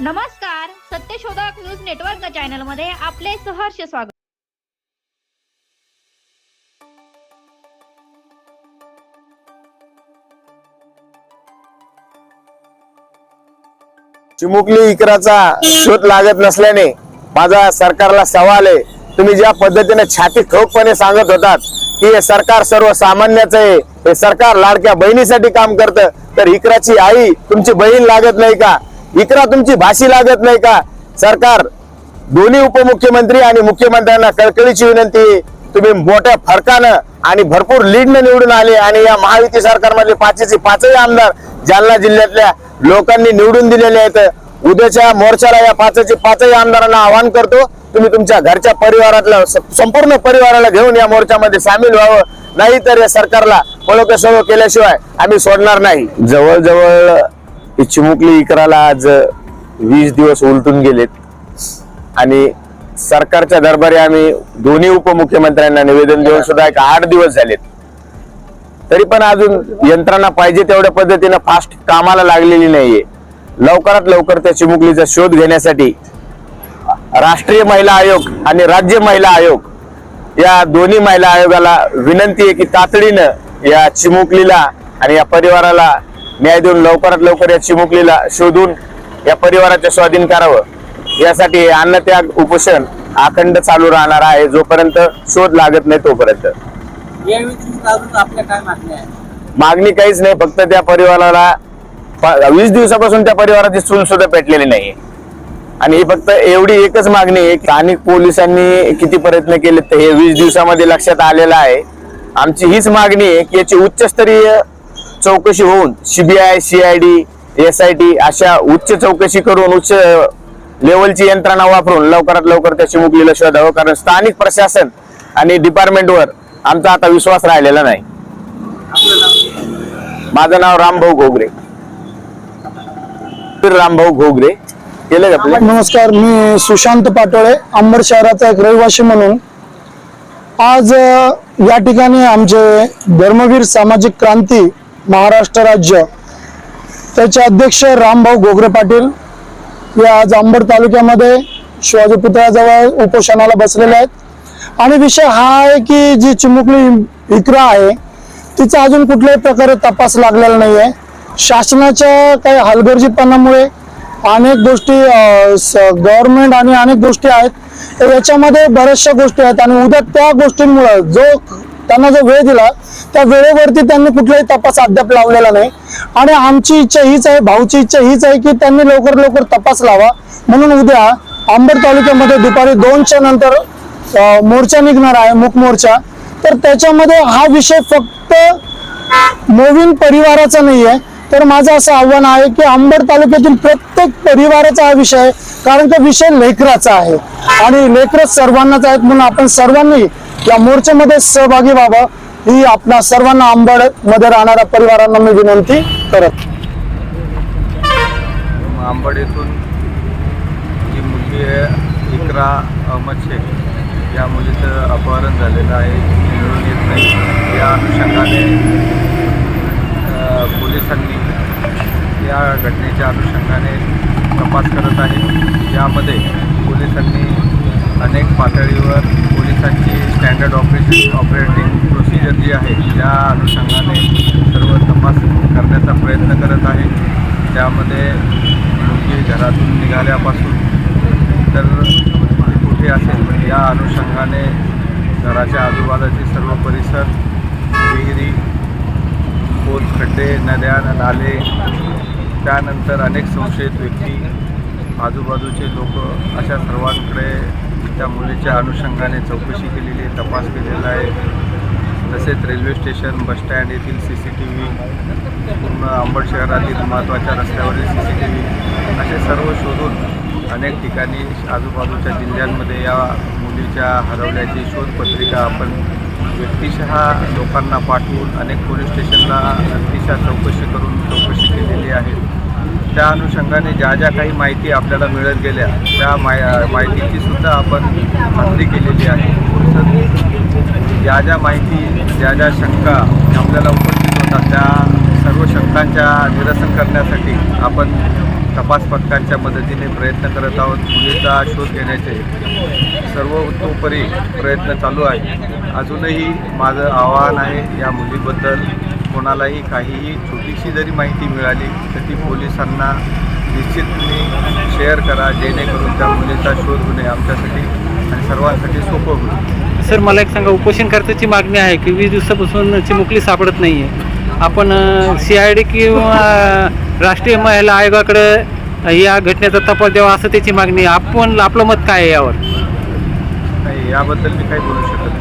नमस्कार सत्यशोधक news network चॅनलमध्ये आपले सहर्ष स्वागत. चिमुकली इकराचा शोध लागत नसल्याने माझा सरकारला सवाल आहे. तुम्ही ज्या पद्धतीने छाती ठोकपणे सांगत होतात की हे सरकार सर्वसामान्याचं आहे हे सरकार लाडक्या बहिणीसाठी काम करतं तर इकराची आई तुमची बहीण लागत नाही का? इकरा तुमची भाषी लागत नाही का? सरकार दोन्ही उपमुख्यमंत्री आणि मुख्यमंत्र्यांना कळकळीची विनंती तुम्ही मोठ्या फरकानं आणि भरपूर लीडनं निवडून आले आणि या महायुती सरकारमधले पाचचे पाचही आमदार जालना जिल्ह्यातल्या लोकांनी निवडून दिलेले आहेत. उद्याच्या मोर्चाला या पाचचे पाचही आमदारांना आवाहन करतो. तुम्ही तुमच्या घरच्या परिवारातल्या संपूर्ण परिवाराला घेऊन या मोर्चामध्ये सामील व्हावं. नाही तर या सरकारला पळोके सळो केल्याशिवाय आम्ही सोडणार नाही. जवळजवळ ही चिमुकली इकराला आज वीस दिवस उलटून गेलेत. आणि सरकारच्या दरबारी आम्ही दोन्ही उपमुख्यमंत्र्यांना निवेदन देऊन सुद्धा एक आठ दिवस झालेत. तरी पण अजून यंत्रणा पाहिजे तेवढ्या पद्धतीनं फास्ट कामाला लागलेली नाहीये. लवकरात लवकर त्या चिमुकलीचा शोध घेण्यासाठी राष्ट्रीय महिला आयोग आणि राज्य महिला आयोग या दोन्ही महिला आयोगाला विनंती आहे की तातडीनं या चिमुकलीला आणि या परिवाराला न्याय देऊन लवकरात लवकर या चिमुकलीला शोधून या परिवाराच्या स्वाधीन करावं. यासाठी हे अन्नत्याग उपोषण अखंड चालू राहणार आहे. जोपर्यंत शोध लागत नाही तोपर्यंत. मागणी काहीच नाही. फक्त त्या परिवाराला वीस दिवसापासून त्या परिवाराची चूल सुद्धा पेटलेली नाही. आणि ही फक्त एवढी एकच मागणी आहे की स्थानिक पोलिसांनी किती प्रयत्न केले तर हे वीस दिवसामध्ये लक्षात आलेलं आहे. आमची हीच मागणी आहे की याची उच्चस्तरीय चौकशी होऊन CBI CID S I T अशा उच्च चौकशी करून उच्च लेवलची यंत्रणा वापरून लवकरात लवकर त्या चिमुकलीला शोधावं कारण स्थानिक प्रशासन आणि डिपार्टमेंटवर आमचा आता विश्वास राहिलेला नाही. माझं नाव रामभाऊ घोगरे. रामभाऊ घोगरे. केलं का नमस्कार मी सुशांत पाटोळे अंबड शहराचा एक रहिवासी म्हणून. आज या ठिकाणी आमचे धर्मवीर सामाजिक क्रांती महाराष्ट्र राज्य. त्याचे अध्यक्ष रामभाऊ गोगरे पाटील हे आज अंबड तालुक्यामध्ये शिवाजी पुतळ्याजवळ उपोषणाला बसलेले आहेत. आणि विषय हा आहे की जी चिमुकली इकरा आहे तिचा अजून कुठल्याही प्रकारे तपास लागलेला नाही आहे शासनाच्या काही हलगर्जीपणामुळे अनेक गोष्टी गव्हर्नमेंट आणि अनेक गोष्टी आहेत. तर याच्यामध्ये बऱ्याचशा गोष्टी आहेत आणि उद्या त्या गोष्टींमुळे जो त्यांना जो वेळ दिला त्या वेळेवरती त्यांनी कुठलाही तपास अद्याप लावलेला नाही. आणि आमची इच्छा हीच आहे भाऊची इच्छा हीच आहे की त्यांनी लवकर लवकर तपास लावा. म्हणून उद्या अंबड तालुक्यामध्ये दुपारी दोनच्या नंतर मोर्चा निघणार आहे मुख मोर्चा. तर त्याच्यामध्ये हा विषय फक्त नवीन परिवाराचा नाही आहे. तर माझं असं आव्हान आहे की अंबड तालुक्यातील प्रत्येक परिवाराचा हा विषय आहे. कारण तो विषय लेकराचा आहे. आणि लेकर सर्वांनाच आहेत म्हणून आपण सर्वांनी या मोर्चामध्ये सहभागी व्हावं ही आपल्या सर्वांना आंबडमध्ये राहणाऱ्या परिवारांना मी विनंती करत आंबड येथून जी मुलगी आहे इकरा अहमद शेख या मुलीचं अपहरण झालेलं आहे. मिळून येत नाही. या अनुषंगाने पोलिसांनी या घटनेच्या अनुषंगाने तपास करत आहे. यामध्ये पोलिसांनी अनेक पातळीवर पोलिसांची स्टँडर्ड ऑपरेशन ऑपरेटिंग प्रोसिजर जी आहे त्या अनुषंगाने सर्व तपास करण्याचा प्रयत्न करत आहे. त्यामध्ये मुलगी घरातून निघाल्यापासून तर कुठे असेल या अनुषंगाने घराच्या आजूबाजूचे सर्व परिसर विहिरी खोल खड्डे नद्या नाले त्यानंतर अनेक संशयित व्यक्ती आजूबाजूचे लोक अशा सर्वांकडे त्या मुलीच्या अनुषंगाने चौकशी केलेली आहे तपास केलेला आहे. तसेच रेल्वे स्टेशन बसस्टँड येथील सी सी टी व्ही पूर्ण अंबड शहरातील महत्त्वाच्या रस्त्यावरील सी सी टी व्ही असे सर्व शोधून अनेक ठिकाणी आजूबाजूच्या जिल्ह्यांमध्ये या मुलीच्या हरवल्याची शोधपत्रिका आपण व्यक्तिशः लोकांना पाठवून अनेक पोलीस स्टेशनला अतिशय चौकशी करून चौकशी केलेली आहे. त्या अनुषंगाने ज्या ज्या काही माहिती आपल्याला मिळत गेल्या त्या माय माहितीची सुद्धा आपण खात्री केलेली आहे. ज्या ज्या माहिती ज्या ज्या शंका आपल्याला उपस्थित होतात त्या सर्व शंकांच्या निरसन करण्यासाठी आपण तपास पथकांच्या मदतीने प्रयत्न करत आहोत. मुलीचा शोध घेण्याचे सर्वतोपरी प्रयत्न चालू आहे अजूनही माझं आवाहन आहे या मुलीबद्दल कोणालाही काहीही छोटीशी जरी माहिती मिळाली तर ती पोलिसांना निश्चितपणे शेअर करा जेणेकरून त्या मुलीचा शोध होणे आमच्यासाठी आणि सर्वांसाठी सोपं होईल. सर मला एक सांगा उपोषणकर्त्याची मागणी आहे की वीस दिवसापासून चिमुकली सापडत नाही आहे आपण सी आय डी किंवा राष्ट्रीय महिला आयोगाकडे या घटनेचा तपास द्यावा असं त्याची मागणी आहे. आपण आपलं मत काय आहे यावर? नाही याबद्दल मी काही बोलू शकत